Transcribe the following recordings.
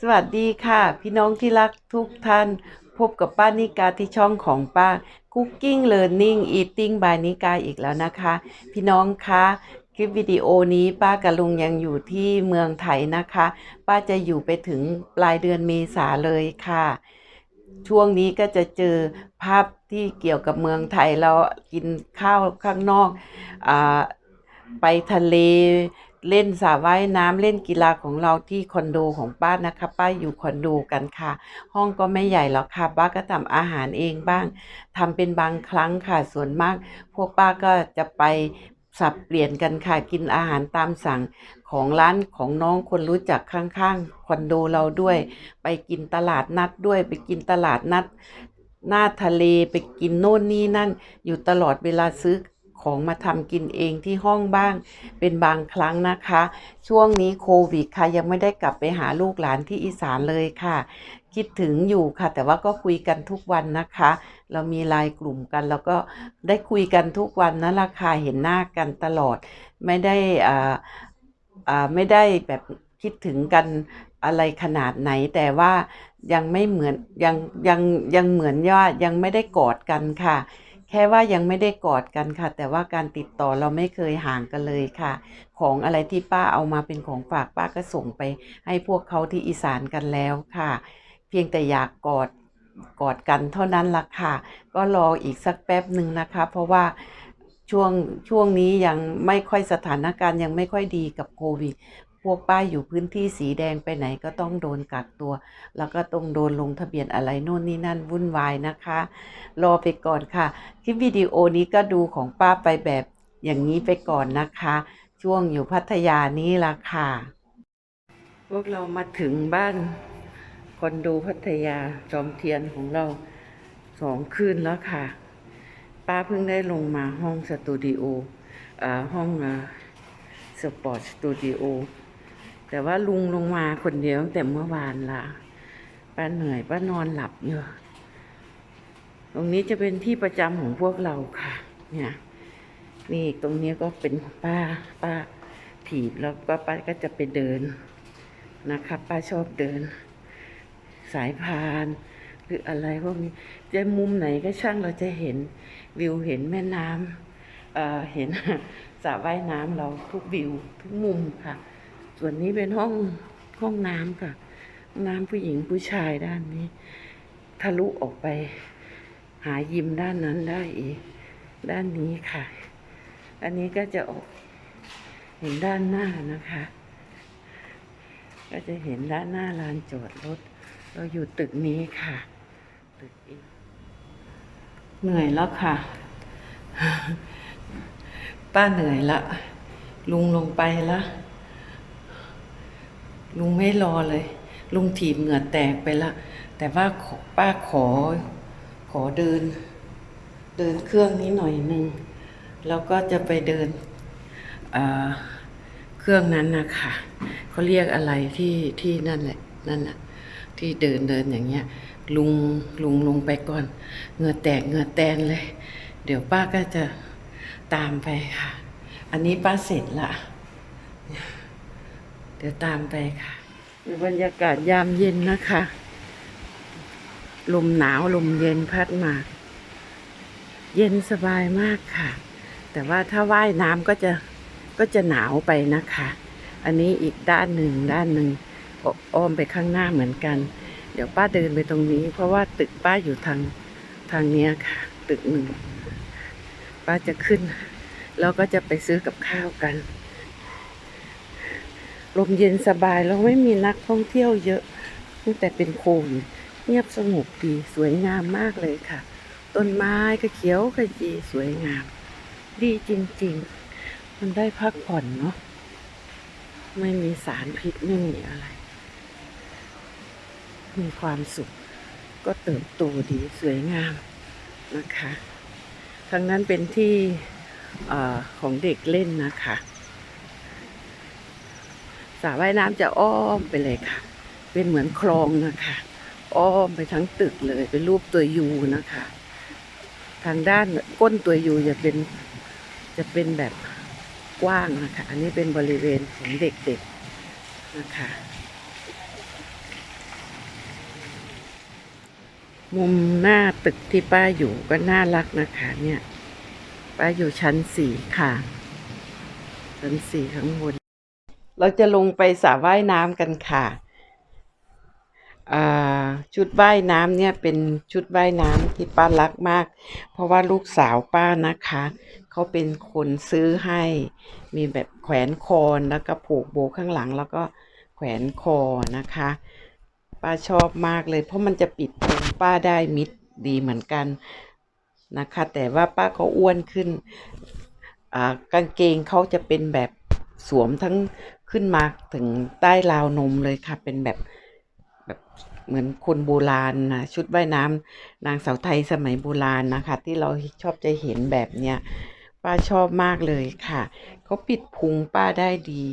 สวัสดีค่ะ พี่น้องที่รักทุกท่าน พบกับป้านิกาที่ช่องของป้า Cooking Learning Eating by นิกาอีกแล้วนะคะ พี่น้องคะคลิปวิดีโอนี้ป้ากับลุงยังอยู่ที่เมืองไทยนะคะ ป้าจะอยู่ไปถึงปลายเดือนเมษาเลยค่ะ ช่วงนี้ก็จะเจอภาพที่เกี่ยวกับเมืองไทยเรากินข้าวข้างนอกอไปทะเล เล่นสระว่ายน้ำเล่นกีฬาของเราที่คอนโดของป้านะคะ ป้าอยู่คอนโดกันค่ะ ห้องก็ไม่ใหญ่หรอกค่ะป้าก็ทำอาหารเองบ้างทำเป็นบางครั้งค่ะส่วนมาก พวกป้าก็จะไปสับเปลี่ยนกันค่ะกินอาหารตามสั่งของร้านของน้องคนรู้จักข้างๆคอนโดเราด้วย ไปกินตลาดนัดด้วย ไปกินตลาดนัดหน้าทะเลไปกินโน่นนี่นั่น อยู่ตลอดเวลาซื้อ ของมาทำกินเองที่ห้องบ้าง เป็นบางครั้งนะคะ ช่วงนี้โควิดค่ะยังไม่ได้กลับไปหาลูกหลานที่อีสานเลยค่ะ คิดถึงอยู่ค่ะ แต่ว่าก็คุยกันทุกวันนะคะ เรามีไลน์กลุ่มกัน แล้วก็ได้คุยกันทุกวันนั่นแหละค่ะเห็นหน้ากันตลอด ไม่ได้อ่าอ่าไม่ได้แบบคิดถึงกันอะไรขนาดไหนแต่ว่ายังไม่เหมือนยังยังยังเหมือนว่ายังไม่ได้กอดกันค่ะ แค่ว่ายังไม่ได้กอดกันค่ะ แต่ว่าการติดต่อเราไม่เคยห่างกันเลยค่ะ ของอะไรที่ป้าเอามาเป็นของฝากป้าก็ส่งไป ให้พวกเขาที่อีสานกันแล้วค่ะ เพียงแต่อยากกอดกอดกันเท่านั้นละค่ะ ก็รออีกสักแป๊บหนึ่งนะคะ เพราะว่าช่วงช่วงนี้ยังไม่ค่อยสถานการณ์ยังไม่ค่อยดีกับโควิด พวกป้าอยู่พื้นที่สีแดงไปไหนก็ต้องโดนกักตัว แล้วก็ต้องโดนลงทะเบียนอะไรโน่นนี่นั่นวุ่นวายนะคะ รอไปก่อนค่ะ คลิปวิดีโอนี้ก็ดูของป้าไปแบบอย่างนี้ไปก่อนนะคะ ช่วงอยู่พัทยานี้ละค่ะ พวกเรามาถึงบ้านคอนโดพัทยาจอมเทียนของเราสองคืนแล้วค่ะ ป้าเพิ่งได้ลงมาห้องสตูดิโออห้องสปอร์ตสตูดิโอ แต่ว่าลุงลงมาคนเดียวตั้งแต่เมื่อวานละป้าเหนื่อยป้านอนหลับอยู่ตรงนี้จะเป็นที่ประจำของพวกเราค่ะ เนี่ย นี่ตรงนี้ก็เป็นป้าป้าถีบแล้วก็ป้าก็จะไปเดินนะคะป้าชอบเดิน สายพานหรืออะไรพวกนี้จะมุมไหนก็ช่างเราจะเห็นวิวเห็นแม่น้ำเอ่อเห็นสระว่ายน้ำเราทุกวิวทุกมุมค่ะ ส่วนนี้เป็นห้องห้องน้ำค่ะ น้ำผู้หญิงผู้ชายด้านนี้ ทะลุออกไป หายิมด้านนั้นได้อีก ด้านนี้ค่ะ อันนี้ก็จะออกเห็นด้านหน้านะคะ ก็จะเห็นด้านหน้าลานจอดรถ เราอยู่ตึกนี้ค่ะ ตึกอีเหนื่อยแล้วค่ะ ป้าเหนื่อยละ ลุงลงไปละ ลุงไม่รอเลย ลุงถีบเหงื่อแตกไปละ แต่ว่าป้าขอ ขอเดิน เดินเครื่องนี้หน่อยหนึ่งแล้วก็จะไปเดินอ่าเครื่องนั้นนะคะเขาเรียกอะไรที่ที่นั่นแหละนั่นแหละที่เดินเดินอย่างเงี้ย ลุงลุงลงไปก่อนเหงื่อแตกเหงื่อแตนเลย เดี๋ยวป้าก็จะตามไปค่ะ อันนี้ป้าเสร็จละ เดี๋ยวตามไปค่ะบรรยากาศยามเย็นนะคะ ลมหนาวลมเย็นพัดมา เย็นสบายมากค่ะ แต่ว่าถ้าว่ายน้ำก็จะก็จะหนาวไปนะคะ อันนี้อีกด้านหนึ่งด้านหนึ่งออ้อมไปข้างหน้าเหมือนกัน เดี๋ยวป้าเดินไปตรงนี้ เพราะว่าตึกป้าอยู่ทางทางเนี้ยค่ะ ตึกหนึ่ง ป้าจะขึ้น แล้วก็จะไปซื้อกับข้าวกัน ลมเย็นสบายแล้วไม่มีนักท่องเที่ยวเยอะตั้งแต่เป็นโควิดเงียบสงบดีสวยงามมากเลยค่ะ ต้นไม้ก็เขียวขจีสวยงาม ดีจริง ๆ มันได้พักผ่อนเนาะไม่มีสารพิษไม่มีอะไร มีความสุข ก็เติบโตดีสวยงามนะคะทางนั้นเป็นที่อของเด็กเล่นนะคะ สระว่ายน้ำจะอ้อมไปเลยค่ะ เป็นเหมือนคลองนะคะ อ้อมไปทั้งตึกเลย เป็นรูปตัวยูนะคะ ทางด้านก้นตัวยูจะเป็นจะเป็นแบบกว้างนะคะ อันนี้เป็นบริเวณของเด็กๆนะคะ มุมหน้าตึกที่ป้าอยู่ก็น่ารักนะคะเนี่ย ป้าอยู่ชั้นสี่ค่ะ ชั้นสี่ข้างบน เราจะลงไปสระว่ายน้ำกันค่ะ ชุดว่ายน้ำเนี่ยเป็นชุดว่ายน้ำที่ป้ารักมาก เพราะว่าลูกสาวป้านะคะ เขาเป็นคนซื้อให้ มีแบบแขวนคอแล้วก็ผูกโบข้างหลังแล้วก็แขวนคอนะคะ ป้าชอบมากเลย เพราะมันจะปิดพุงป้าได้มิดดีเหมือนกันนะคะ แต่ว่าป้าก็อ้วนขึ้นกางเกงเขาจะเป็นแบบสวมทั้ง ขึ้นมาถึงใต้ราวนมเลยค่ะ เป็นแบบแบบเหมือนคนโบราณนะชุดว่ายน้ำนางสาวไทยสมัยโบราณนะคะ ที่เราชอบจะเห็นแบบเนี้ยป้าชอบมากเลยค่ะเขาปิดพุงป้าได้ดี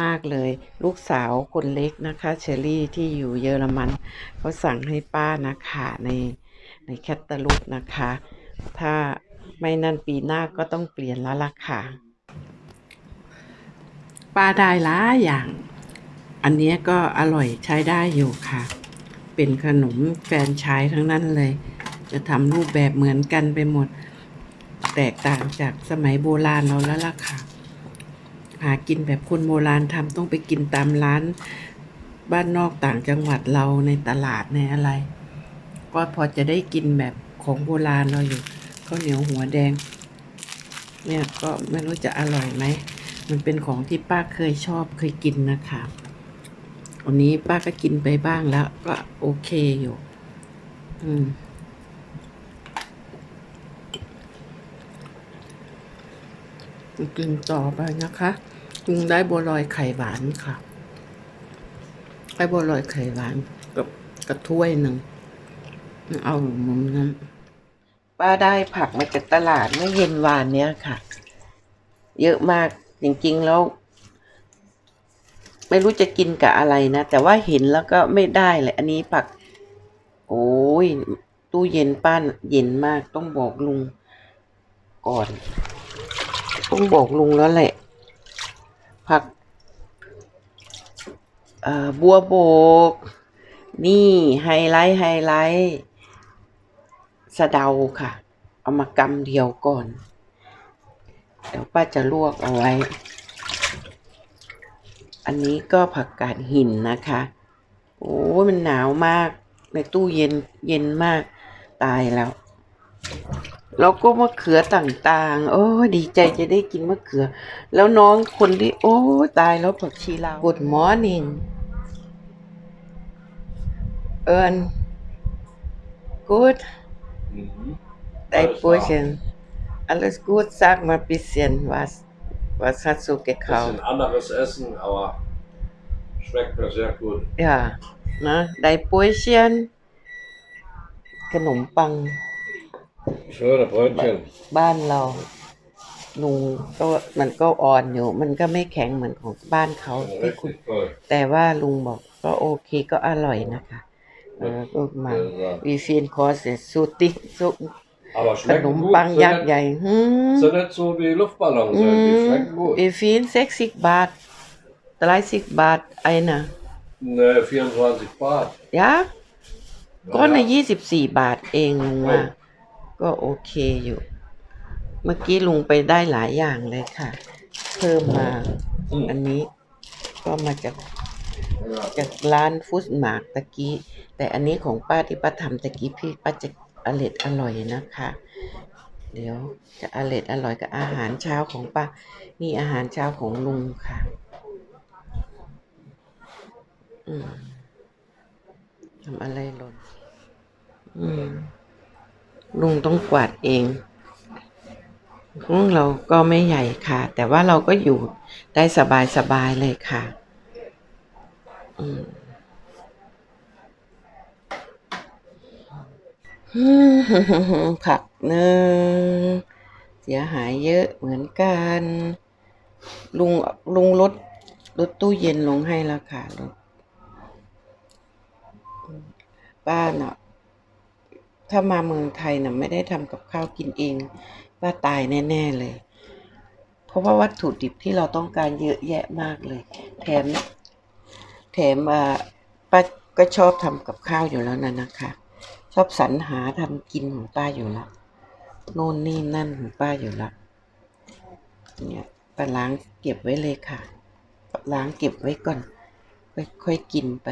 มากเลย ลูกสาวคนเล็กนะคะเชอรี่ที่อยู่เยอรมันเขาสั่งให้ป้านะคะในในแคตตาลูกนะคะ ถ้าไม่นั่นปีหน้าก็ต้องเปลี่ยนแล้วล่ะค่ะ ป้าได้หลายอย่าง อันนี้ก็อร่อยใช้ได้อยู่ค่ะ เป็นขนมแฟนไชายทั้งนั้นเลย จะทำรูปแบบเหมือนกันไปหมด แตกต่างจากสมัยโบราณเราแล้วล่ะค่ะ หากินแบบคนโบราณทำต้องไปกินตามร้าน บ้านนอกต่างจังหวัดเราในตลาดในอะไร ก็พอจะได้กินแบบของโบราณเราอยู่ข้าวเหนียวหัวแดง เนี่ยก็ไม่รู้จะอร่อยไหม มันเป็นของที่ป้าเคยชอบเคยกินนะคะวันนี้ป้าก็กินไปบ้างแล้ว ก็โอเคอยู่ อืมกินต่อไปนะคะกินได้บัวลอยไข่หวานค่ะได้บัวลอยไข่หวานกับกระถ้วยหนึ่ง เอามุมนั้น ป้าได้ผักมาจากตลาดเมื่อเย็นวานเนี้ยค่ะ เยอะมาก จริงๆ แล้ว ไม่รู้จะกินกับอะไรนะ แต่ว่าเห็นแล้วก็ไม่ได้เลย อันนี้ผัก โอ้ย ตู้เย็นป้านเย็นมากต้องบอกลุง ก่อน ต้องบอกลุงแล้วแหละ ผักบัวโบก นี่ไฮไลท์ไฮไลท์สะเดาค่ะ เอามากำเดียวก่อน เดี๋ยวป้าจะลวกเอาไว้ อันนี้ก็ผักกาดหินนะคะ โอ้ยมันหนาวมาก ในตู้เย็นเย็นมากตายแล้ว แล้วก็มะเขือต่างๆ โอ้ยดีใจจะได้กินมะเขือ แล้วน้องคนที่ โอ้ยตายแล้วผักชีลาว Good morning เอิญ Good Mhm. Dein Alles Burschen Alles gut sag mal ein bisschen was was hast du klar. gekauft Bisschen anderes Essen, aber schmeckt mir sehr gut. อย่านะได้ปุ้ยเชียนขนมปัง Schöne Brötchen. บ้านเราลุงก็มันก็อ่อนอยู่ มันก็ไม่แข็งเหมือนของบ้านเขาที่คุณ Richtig toll. แต่ว่าลุงบอกก็โอเคก็อร่อยนะคะเออก็มา Ja. วีฟีนคอสสุติสุ Aber ขน schmecken ม gut. ปัง Sind ยักษ์ nicht, ใหญ่หืม sind nicht so wie Luftballons, Mm. die schmecken gut. วีฟีน60บาท30บาทไอ้น่ะ Ne, 24 Bart. ยะก้อนละ Ja. ยี่สิบสี่บาทเองลุงว่าโอ้ก็โอเคอยู่ เมื่อกี้ลุงไปได้หลายอย่างเลยค่ะ เพิ่มมา อืม อันนี้ก็มาจาก Ja. จากร้านฟู้ดมาร์กตะกี้ แต่อันนี้ของป้าที่ป้าทำตะกี้พี่ป้าจะ อร่อยอร่อยนะคะ เดี๋ยวจะอร่อยอร่อยกับอาหารเช้าของป้า นี่อาหารเช้าของลุงค่ะ อืมทำอะไรหล่นอืมลุงต้องกวาดเองของเราก็ไม่ใหญ่ค่ะ แต่ว่าเราก็อยู่ได้สบายสบายๆเลยค่ะ อืม ผักหนึ่งเสียหายเยอะเหมือนกัน ลุงลุงลดลดตู้เย็นลงให้แล้วค่ะลดป้าเน่ะถ้ามาเมืองไทยน่ะไม่ได้ทำกับข้าวกินเอง ป้าตายแน่ ๆ เลย เพราะว่าวัตถุดิบที่เราต้องการเยอะแยะมากเลย แถมมอ่าป้าก็ชอบทำกับข้าวอยู่แล้วนะนะคะ ชอบสรรหาทำกินของป้าอยู่ล้วโน่นนี่นั่นของป้าอยู่ล้วเนี่ยป้าล้างเก็บไว้เลยค่ะล้างเก็บไว้ก่อนค่อยๆกินไป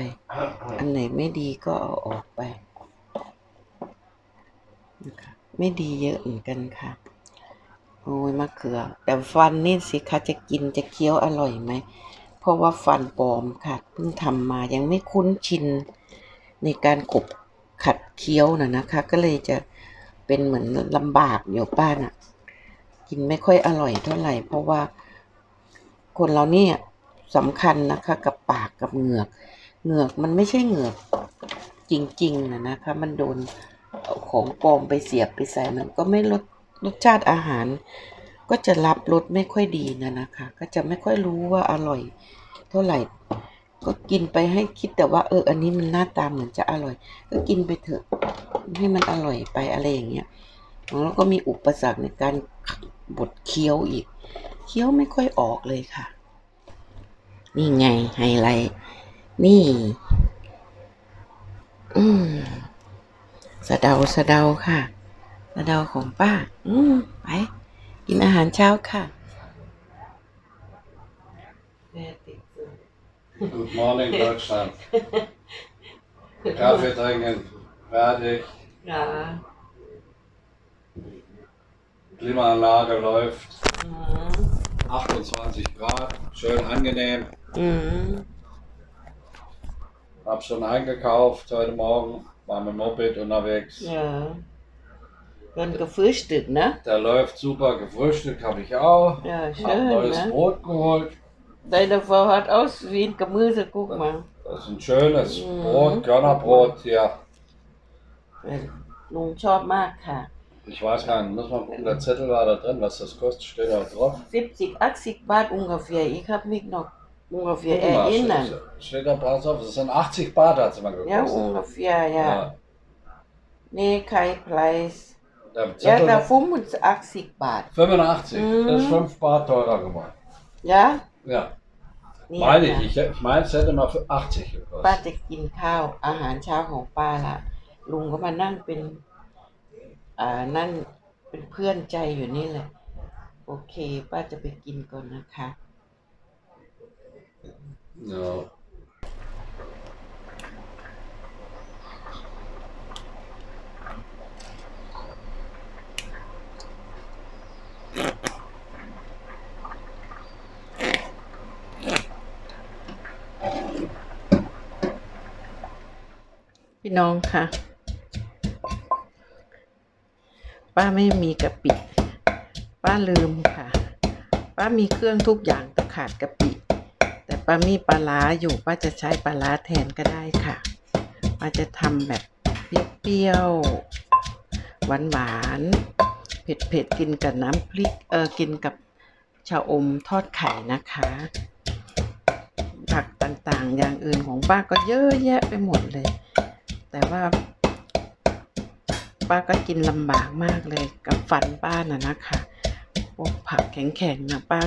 อันไหนไม่ดีก็เอาออกไปนะคะไม่ดีเยอะเหมือนกันค่ะ โอ้ยมะเขือ แต่ฟันนี่สิคะจะกินจะเคี้ยวอร่อยไหม เพราะว่าฟันปลอมค่ะ เพิ่งทำมายังไม่คุ้นชินในการขบ ขัดเคี้ยวนะนะคะ ก็เลยจะเป็นเหมือนลำบากอยู่ป้าน่ะ กินไม่ค่อยอร่อยเท่าไหร่ เพราะว่าคนเราเนี่ยสำคัญนะคะ กับปากกับเหงือก เหงือกมันไม่ใช่เหงือกจริงๆนะนะคะ มันโดนของปลอมไปเสียบไปใส่มันก็ไม่ลดรสชาติอาหาร ก็จะรับรสไม่ค่อยดีนะนะคะ ก็จะไม่ค่อยรู้ว่าอร่อยเท่าไหร่ ก็กินไปให้คิดแต่ว่า เออ อันนี้มันหน้าตาเหมือนจะอร่อย ก็กินไปเถอะ ให้มันอร่อยไปอะไรอย่างเงี้ยแล้วก็มีอุปสรรคในการบดเคี้ยวอีก เคี้ยวไม่ค่อยออกเลยค่ะ นี่ไงไฮไลท์นี่ อืมสะเดาสะเดาค่ะสะเดาของป้า อืมไป กินอาหารเช้าค่ะ Good morning, Deutschland. Kaffee trinken, fertig. Ja. Klimaanlage läuft. Mhm. 28 Grad, schön angenehm. Mhm. Hab schon eingekauft heute Morgen, war mit dem Moped unterwegs. Ja. Dann gefrühstückt, ne? Der läuft super, gefrühstückt habe ich auch. Ja, Hab schön, neues ne? Brot geholt. Deine Frau hat aus wie ein Gemüse, guck mal. Das ist ein schönes mhm. Brot, Körnerbrot ja. Nun, schaut mal, Ich weiß gar nicht, muss man gucken, der Zettel war da drin, was das kostet, steht da drauf. 70, 80 Bart ungefähr, ich habe mich noch ungefähr mal, erinnern. Steht, da pass auf, das sind 80 Bart, hat sie mal gekostet. Ja, ungefähr, ja. ja. Nee, kein Preis. Ja, da 85 Bart. 85, mhm. das ist mhm. 5 Bart teurer geworden. Ja? Ja. นี่ meine ค่ะ ich. ich. Ich meine, es hätte mal für 80ป้า gekostet. จะกินข้าวอาหารเช้าของป้าละลุงก็มานั่งเป็นอ่านั่นเป็นเพื่อนใจอยู่นี่แหละ โอเค ป้าจะไปกินก่อนนะคะ Ja. พี่น้องค่ะ ป้าไม่มีกะปิ ป้าลืมค่ะ ป้ามีเครื่องทุกอย่างแต่ขาดกะปิ แต่ป้ามีปลาร้าอยู่ป้าจะใช้ปลาร้าแทนก็ได้ค่ะ ป้าจะทำแบบเปรี้ยวๆหวานๆเผ็ดๆกินกับน้ำพริกเออกินกับชาอมทอดไข่นะคะ ผักต่างๆ อย่างอื่นของป้าก็เยอะแยะไปหมดเลย แต่ว่า ป้าก็กินลำบากมากเลยกับฟันป้าน่ะนะคะพวกผักแข็งๆนะป้า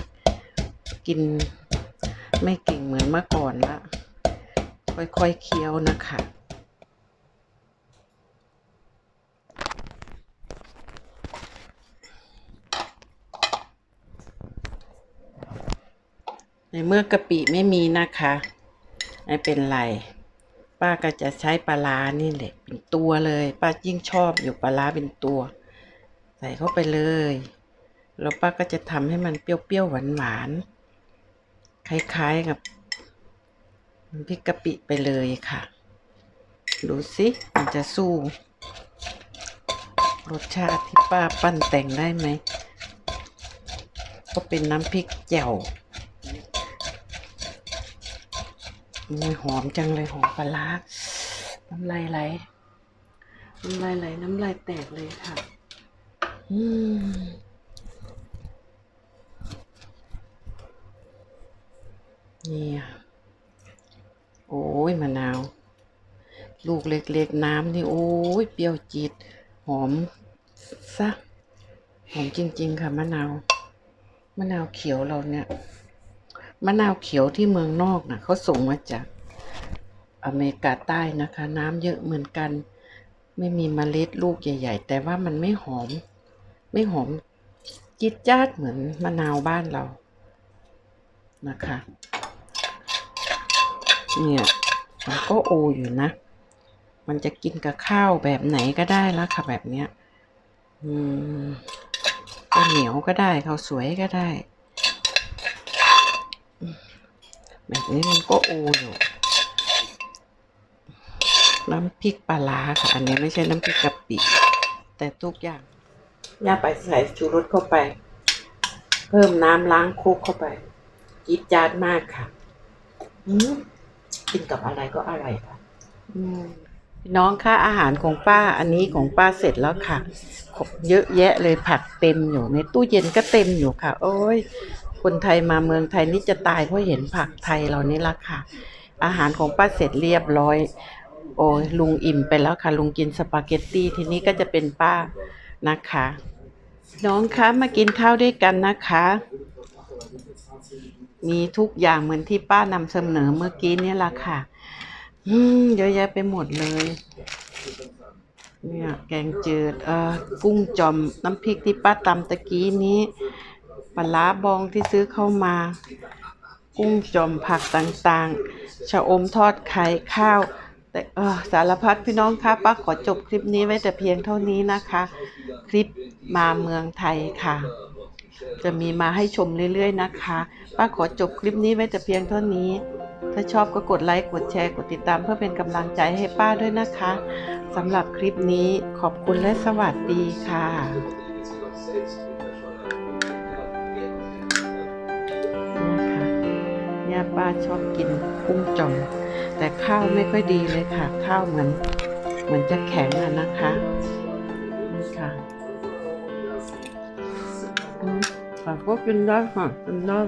กินไม่เก่งเหมือนเมื่อก่อนละ ค่อยๆเคี้ยวนะคะในเมื่อกะปิไม่มีนะคะ ไม่เป็นไร ป้าก็จะใช้ปลาร้านี่แหละเป็นตัวเลย ป้ายิ่งชอบอยู่ปลาร้าเป็นตัว ใส่เข้าไปเลย แล้วป้าก็จะทำให้มันเปรี้ยวๆหวานๆคล้ายๆกับพริกกะปิไปเลยค่ะ ดูสิมันจะสู้รสชาติที่ป้าปั้นแต่งได้ไหม ก็เป็นน้ำพริกแจ่ว มัน หอมจังเลยหอมปลาร้าน้ำลายไหลน้ำลายไหลน้ำลายแตกเลยค่ะ อืมเนี่ยโอ้ยมะนาว ลูกเล็กๆน้ำนี่ โอ้ยเปรี้ยวจีดหอมซะหอมจริง ๆ ค่ะมะนาวมะนาวเขียวเราเนี่ย มะนาวเขียวที่เมืองนอกน่ะเขาส่งมาจากอเมริกาใต้นะคะ น้ำเยอะเหมือนกัน ไม่มีเมล็ดลูกใหญ่ ๆ แต่ว่ามันไม่หอม ไม่หอมจิดจ้าดเหมือนมะนาวบ้านเรานะคะเนี่ยมันก็โออยู่นะ มันจะกินกับข้าวแบบไหนก็ได้ล้วค่ะแบบเนี้ย อืมข้าวเหนียวก็ได้ข้าวสวยก็ได้ แบบนี้มันก็โออยู่น้ำพริกปลาร้าค่ะ อันนี้ไม่ใช่น้ำพริกกะปิ แต่ทุกอย่าง ย่าไปใส่ชูรสเข้าไป เพิ่มน้ำล้างคุกเข้าไปจี๊ดจาดมากค่ะอืมกินกับอะไรก็อร่อยค่ะน้องค่ะอาหารของป้าอันนี้ของป้าเสร็จแล้วค่ะ เยอะแยะเลยผักเต็มอยู่ในตู้เย็นก็เต็มอยู่ค่ะ โอ้ย คนไทยมาเมืองไทยนี่จะตายเพราะเห็นผักไทยเรานี่ละค่ะ อาหารของป้าเสร็จเรียบร้อย โอ้ยลุงอิ่มไปแล้วค่ะ ลุงกินสปาเกตตี้ทีนี้ก็จะเป็นป้านะคะ น้องคะมากินข้าวด้วยกันนะคะ มีทุกอย่างเหมือนที่ป้านำเสนอเมื่อกี้นี่ละค่ะ อืมเยอะแยะไปหมดเลยเนี่ยแกงจืดเอ่อกุ้งจอมน้ำพริกที่ป้าตำตะกี้นี้ ปลาบองที่ซื้อเข้ามา กุ้งจอมผักต่างๆ ชะอมทอดไข่ข้าว แต่สารพัดพี่น้องคะป้าขอจบคลิปนี้ไว้แต่เพียงเท่านี้นะคะ คลิปมาเมืองไทยค่ะ จะมีมาให้ชมเรื่อยๆนะคะ ป้าขอจบคลิปนี้ไว้แต่เพียงเท่านี้ ถ้าชอบก็กดไลค์กดแชร์กดติดตามเพื่อเป็นกำลังใจให้ป้าด้วยนะคะสำหรับคลิปนี้ขอบคุณและสวัสดีค่ะ ป้าชอบกินกุ้งจ่อมแต่ข้าวไม่ค่อยดีเลยค่ะ ข้าวเหมือน เหมือนจะแข็งอะนะคะนี่ค่ะอืมแต่ก็กินได้ค่ะกินได้